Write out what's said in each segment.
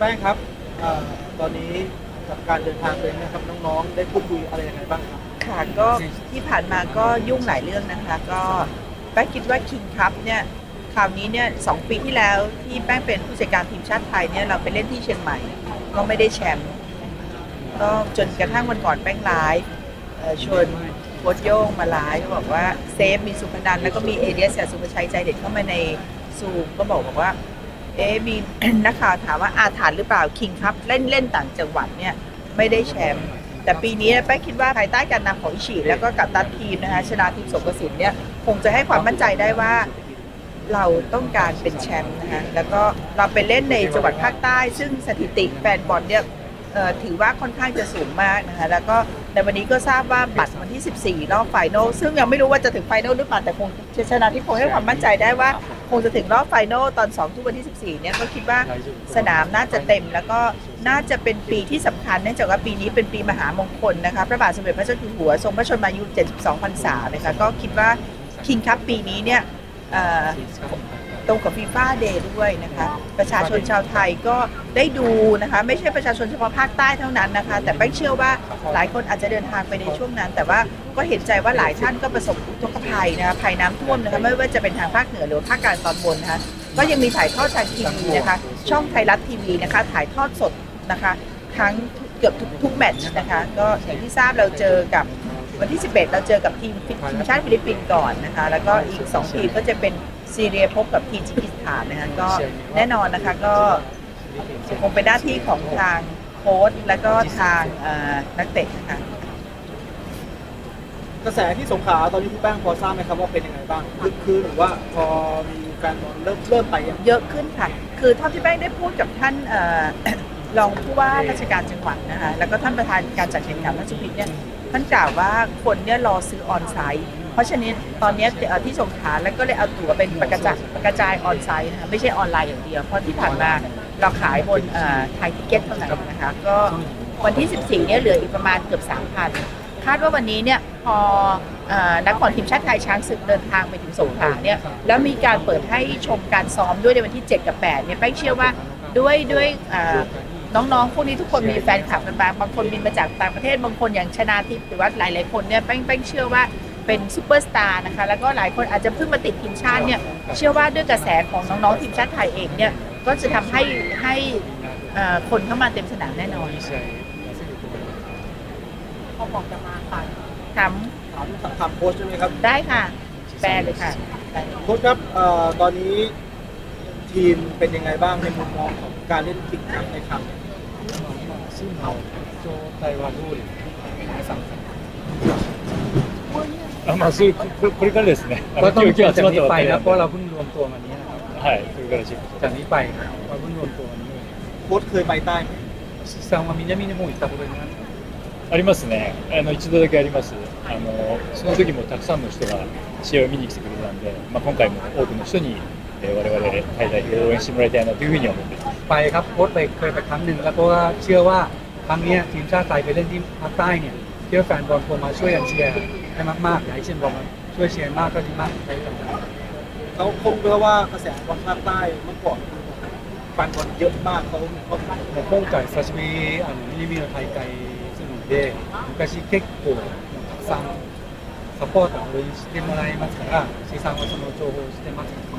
แป้งครับเอ่อตอนนี้กับการเดินทางเลยนะครับน้องๆ ได้พูดคุยอะไรยังไงบ้างครับ ค่ะก็ที่ผ่านมาก็ยุ่งหลายเรื่องนะคะ ก็แป้งคิดว่าคิงคัพเนี่ยคราวนี้เนี่ยสองปีที่แล้วที่แป้งเป็นผู้จัดการทีมชาติไทยเนี่ยเราไปเล่นที่เชียงใหม่ ก็ไม่ได้แชมป์ก็จนกระทั่งวันก่อนแป้งไลฟ์เอ่อชวนโค้ชโย่งมาไลฟ์ก็บอกว่าเซฟมีสุพนันแล้วก็มีเอเดียเสียสุภชัยใจเด็ดเข้ามาในซูมก็บอกบอกว่า เอ๊มีนักข่าวถามว่าอาถรรพ์หรือเปล่าคิงคัพเล่นเล่นต่างจังหวัดเนี่ยไม่ได้แชมป์แต่ปีนี้แป้คิดว่าภายใต้การนำของอิชิแล้วก็กับตันทีมนะคะชนะทีมสมกสินเนี่ยคงจะให้ความมั่นใจได้ว่าเราต้องการเป็นแชมป์นะคะแล้วก็เราไปเล่นในจังหวัดภาคใต้ ซึ่งสถิติแฟนบอลเนี่ยถือว่าค่อนข้างจะสูงมากนะคะแล้วก็ในวันนี้ก็ทราบว่าบัตรวันที่ 14 รอบไฟนอลซึ่งยังไม่รู้ว่าจะถึงไฟนอลหรือเปล่าแต่คงชนะที่คงให้ความมั่นใจได้ว่า คงจะถึงรอบไฟนอลตอน2ทุ่มวันที่ 14 เนี่ยก็คิดว่าสนามน่าจะเต็ม แล้วก็น่าจะเป็นปีที่สำคัญเนื่องจากว่าปีนี้เป็นปีมหามงคลนะคะพระบาทสมเด็จพระเจ้าอยู่หัวทรงพระชนมายุ 72 พรรษานะคะก็คิดว่าคิงคัพปีนี้เนี่ยเอ่อ ตรงกับฟีฟ่าเดย์ด้วยนะคะ ประชาชนชาวไทยก็ได้ดูนะคะ ไม่ใช่ประชาชนเฉพาะภาคใต้เท่านั้นนะคะ แต่แป้งเชื่อว่าหลายคนอาจจะเดินทางไปในช่วงนั้น แต่ว่าก็เห็นใจว่าหลายท่านก็ประสบอุทกภัยนะคะภัยน้ำท่วมนะคะไม่ว่าจะเป็นทางภาคเหนือหรือภาคกลางตอนบนนะคะก็ยังมีถ่ายทอดทางทีวีนะคะ ช่องไทยรัฐทีวีนะคะ ถ่ายทอดสดนะคะทั้งเกือบทุกทุกแมตช์นะคะ ก็อย่างที่ทราบเราเจอกับวันที่ 11 เราเจอกับทีมฟิทีมชาติฟิลิปปินส์ก่อนนะคะ แล้วก็อีก 2 ทีมก็จะเป็น ซีเรียพบกับทีจิกิสถานนะคะก็แน่นอนนะคะก็คงเป็นหน้าที่ของทางโค้ชแล้วก็ทางเอ่อนักเตะนะคะกระแสที่สงขลาตอนนี้พี่แป้งพอทราบไหมครับว่าเป็นยังไงบ้างคึกคืนหรือว่าพอมีแฟนบอลเริ่มเริ่มไปยังเยอะขึ้นค่ะ คือเท่าที่แป้งได้พูดกับท่านเอ่อรองผู้ว่าราชการจังหวัดนะคะแล้วก็ท่านประธานการจัดแข่งขันราชพิตเนี่ยท่านกล่าวว่าคนเนี่ยรอซื้อออนไซต์ เพราะฉะนั้นตอนนี้ที่สงขลาแล้วก็เลยเอาตั๋วเป็นประกระจายกระจายออนไซต์นะคะไม่ใช่ออนไลน์อย่างเดียว เพราะที่ผ่านมาเราขายบนไทยทิเก็ตเท่านั้นนะคะก็วันที่ 14เนี่ยเหลืออีกประมาณเกือบ 3,000 คาดว่าวันนี้เนี่ยพออนักบอลทีมชาติไทยช้างศึกเดินทางไปถึงสงขลาเนี่ยแล้วมีการเปิดให้ชมการซ้อมด้วยในวันที่ 7 กับ 8 เนี่ยแป้งเชื่อว่าด้วยด้วยน้องๆ พวกนี้ทุกคนมีแฟนคลับกันบางบางคนบินมาจากต่างประเทศบางคนอย่างชนาทิพย์หรือว่าหลายๆคนเนี่ยแป้งแป้งเชื่อว่า เป็นซูเปอร์สตาร์นะคะแล้วก็หลายคนอาจจะเพิ่งมาติดทีมชาติเนี่ยเชื่อว่าด้วยกระแสของน้องๆทีมชาติไทยเองเนี่ยก็จะทำให้ให้คนเข้ามาเต็มสนามแน่นอนเขาบอกจะมาค่ะถามถามโค้ชใช่ไหมครับได้ค่ะ แปลเลยค่ะโค้ชครับเอ่อตอนนี้ทีมเป็นยังไงบ้างในมุมมองของการเล่นจริงจังในครั้งนี้ ซึ่งเราโจไตวันด้วสัง あまあ、そういうここれこれからですね。あ ก็ の ต้อง 今日今日 จาก 集まっ นี้ たば ไป っかり นะ なん เพ で、 ราะ は เราเพิ่งรวมตัวมานี้นะครับ い、これからチェック จากนี้ไปเราเพิ่งรวมตัวมานี้ โค้ชเคยไปใต้ไหม 石井さんは南の方行ったことになるありますね。あの一度だけあります。あのその時もたくさんの人が試合を見に来てくれたんで、まあ今回も多くの人に、えー我々タイ代表を応援してもらいたいなというふうには思っています。 ไปครับโค้ชไปเคยไปครั้งหนึ่งแล้วก็เชื่อว่าครั้งเนี้ยทีมชาติไทยไปเล่นที่ภาคใต้เนี่ยเชื่อแฟนบอลควรมาช่วยกันเชียร์ ให้มากๆอยากให้เช่นร์บอลาช่วยเชียร์มากก็ดีมากไปกันได้เขาคงเพราะว่ากระแสบอลภาคใต้เมื่อก่อนฟันบอลเยอะมากเขาเขาขายもう今回久しぶりにあのミニミの大会するので昔結構たくさんサポーターを応援してもらาますから資産はその情報をしてますけど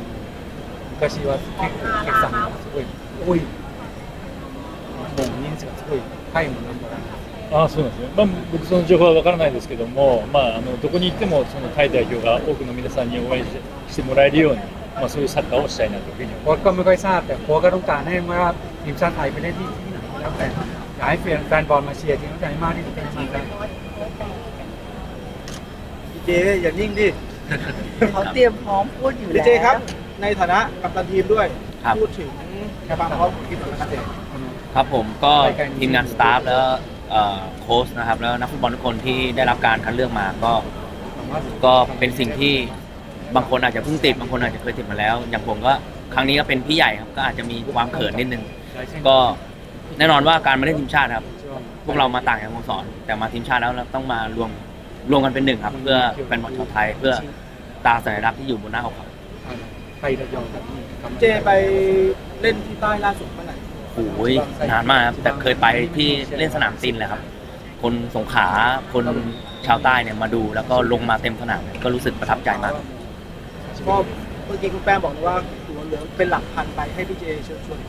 昔は結構お客さんがすごい多いもう人数がすごい高いものなんだなああそうなんですね。まあ僕その情報はわからないですけども、まああのどこに行ってもそのタイ代表が多くの皆さんに応援してしてもらえるように、まあそういうサッカーをしたいなというふうに思います。 โค้ชก็ไม่ค่อยทราบแต่โค้ชก็ต้องการให้ว่าทีมชาติไทยไปเล่นที่ที่ไหนก็แล้วแต่อยากให้แฟนแฟนบอลมาเชียร์ทีมชาติไทยมากที่สุดเป็นทีมชาติ ดีเจอย่านิ่งดิ เขาเตรียมพร้อมพูดอยู่ ดี แล้ว เจครับ ในฐานะกัปตันทีมด้วย ครับ พูดถึงความพร้อมของทีมหน่อยนะครับเจ ครับผมก็ทีมงานสตาฟแล้วเอ่อ โค้ชนะครับ แล้วนักฟุตบอลทุกคนที่ได้รับการคัดเลือกมาก็ก็เป็นสิ่งที่บางคนอาจจะเพิ่งติดบางคนอาจจะเคยติดมาแล้ว อย่างผมก็ครั้งนี้ก็เป็นพี่ใหญ่ครับก็อาจจะมีความเขินนิดนึง ก็แน่นอนว่าการมาเล่นทีมชาติครับ พวกเรามาต่างจากสโมสรแต่มาทีมชาติแล้วเราต้องมารวมรวมกันเป็นหนึ่งครับ เพื่อแฟนบอลชาวไทย เพื่อตราสัญลักษณ์ที่อยู่บนหน้าอกครับไทยระยองครับเจไปเล่นที่ใต้ล่าสุดเมื่อไหร่ โอ้ยนานมากครับแต่เคยไปที่เล่นสนามซินเลยครับ คนสงขลาคนชาวใต้เนี่ยมาดูแล้วก็ลงมาเต็มสนามก็รู้สึกประทับใจมากก็เมื่อกี้คุณแป้งบอกเลยว่าตั๋วเหลืองเป็นหลักพันไปให้พี่เจเชิญชวน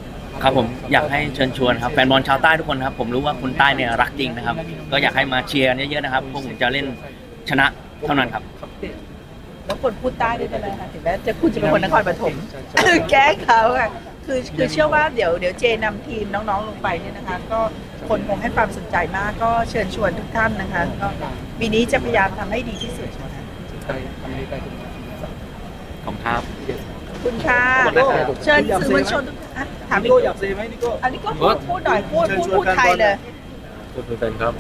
ครับผมอยากให้เชิญชวนครับแฟนบอลชาวใต้ทุกคนครับ ผมรู้ว่าคนใต้เนี่ยรักจริงนะครับ ก็อยากให้มาเชียร์กันเยอะๆนะครับพวกผมจะเล่นชนะเท่านั้นครับแล้วคนพูดใต้ด้วยได้ไหมคะถึงแม้จะคุณจะเป็นคนนครปฐมแกล้งเขาอะ คือคือเชื่อว่าเดี๋ยวเดี๋ยวเจนำทีมน้องๆลงไปเนี่ยนะคะ ก็คนคงให้ความสนใจมาก ก็เชิญชวนทุกท่านนะคะก็ปีนี้จะพยายามทำให้ดีที่สุดนะคะขอขอบคุณค่ะณครัเชิญสื่อมวลชนทุกท่านถามนิอีกโก้อยากเซไหมนิโก้ อันนี้ก็พูดพูดหน่อยพูดพูดพูดไทยเลย Good for Bangkok.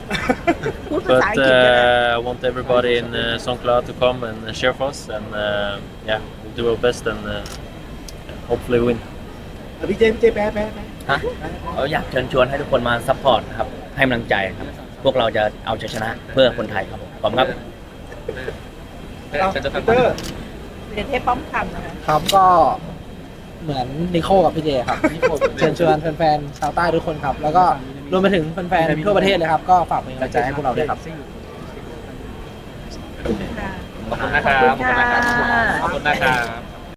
พูดภา But ษาอังกฤษเลยนะ uh, I want everybody in uh, St. Cloud to come and uh, cheer for us, and uh, yeah, we'll do our best and uh, hopefully win. แต่พี่เจพี่เจแพ้แพ้แพ้ฮะเราอยากเชิญชวนให้ทุกคนมาซัพพอร์ตนะครับ ให้กำลังใจครับ พวกเราจะเอาชัยชนะเพื่อคนไทยครับผมขอบคุณครับ เอาพีเตอร์เรียนเทพป้อมคำนะคะครับก็เหมือนนิโคกับพี่เจครับ เชิญชวนแฟนๆชาวใต้ทุกคนครับ แล้วก็รวมไปถึงแฟนๆทั่วประเทศเลยครับ ก็ฝากเป็นกำลังใจให้พวกเราด้วยครับ ขอบคุณค่ะขอบคุณนะครับ ขอบคุณค่ะขอบคุณนะครับ